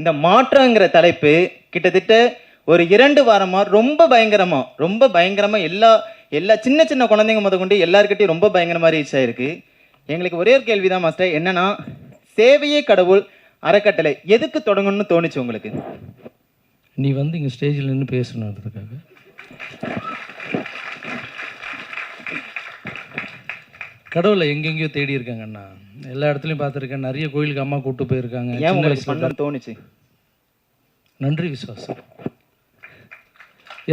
இந்த மாற்றங்கிற தலைப்பு கிட்டத்தட்ட ஒரு இரண்டு வாரமாக ரொம்ப பயங்கரமாக ரொம்ப பயங்கரமாக எல்லா எல்லா சின்ன சின்ன குழந்தைங்க முத கொண்டு எல்லாருக்கிட்டையும் ரொம்ப பயங்கரமாக ரீச் ஆயிருக்கு. எங்களுக்கு ஒரே ஒரு கேள்வி தான் மாஸ்டர் என்னன்னா சேவையே கடவுள் அறக்கட்டளை. எதுக்கு தொடங்கணும்னு தோணுச்சு உங்களுக்கு? நீ வந்து இங்கே ஸ்டேஜில் நின்று பேசணுன்றதுக்காக கடவுளை எங்கெங்கேயோ தேடி இருக்காங்க அண்ணா. எல்லா இடத்துலையும் பார்த்துருக்கேன். நிறைய கோயிலுக்கு அம்மா கூட்டு போயிருக்காங்க. ஏன் உங்களுக்கு தோணுச்சு? நன்றி விசுவாசம்.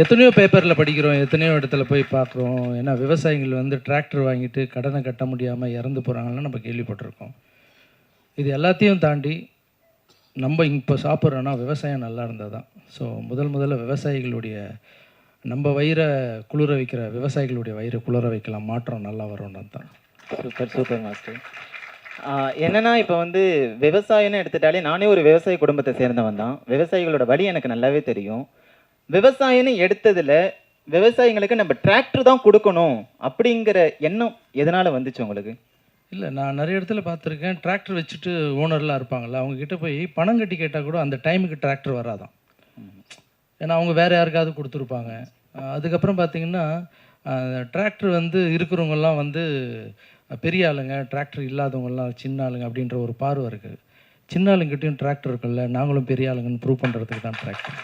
எத்தனையோ பேப்பரில் படிக்கிறோம் எத்தனையோ இடத்துல போய் பார்க்குறோம். ஏன்னா விவசாயிகள் வந்து டிராக்டர் வாங்கிட்டு கடனை கட்ட முடியாமல் இறந்து போகிறாங்கன்னு நம்ம கேள்விப்பட்டிருக்கோம். இது எல்லாத்தையும் தாண்டி நம்ம இப்போ சாப்பிட்றோன்னா விவசாயம் நல்லா இருந்தால் தான். ஸோ முதல் முதல்ல விவசாயிகளுடைய நம்ம வயிறை குளிர வைக்கிற விவசாயிகளுடைய வயிறை குளிர வைக்கலாம். மாற்றம் நல்லா வரும்னு தான் சூப்பர் சூப்பர் மாஸ்டர். என்னன்னா இப்போ வந்து விவசாயம்னு எடுத்துட்டாலே நானே ஒரு விவசாய குடும்பத்தை சேர்ந்தவன் தான். விவசாயிகளோட வழி எனக்கு நல்லாவே தெரியும். விவசாயம்னு எடுத்ததில் விவசாயிங்களுக்கு நம்ம டிராக்டர் தான் கொடுக்கணும் அப்படிங்கிற எண்ணம் எதனால் வந்துச்சு உங்களுக்கு? இல்லை நான் நிறைய இடத்துல பார்த்துருக்கேன். டிராக்டர் வச்சுட்டு ஓனர்லாம் இருப்பாங்கல்ல அவங்கக்கிட்ட போய் பணம் கட்டி கேட்டால் கூட அந்த டைமுக்கு டிராக்டர் வராதான் ஏன்னா அவங்க வேறு யாருக்காவது கொடுத்துருப்பாங்க. அதுக்கப்புறம் பார்த்திங்கன்னா டிராக்டர் வந்து இருக்கிறவங்கெல்லாம் வந்து பெரிய ஆளுங்க டிராக்டர் இல்லாதவங்கலாம் சின்ன ஆளுங்க அப்படின்ற ஒரு பார்வை இருக்குது சின்ன ஆளுங்கிட்டையும் டிராக்டர் இருக்குல்ல நாங்களும் பெரிய ஆளுங்கன்னு ப்ரூவ் பண்ணுறதுக்கு தான் டிராக்டர்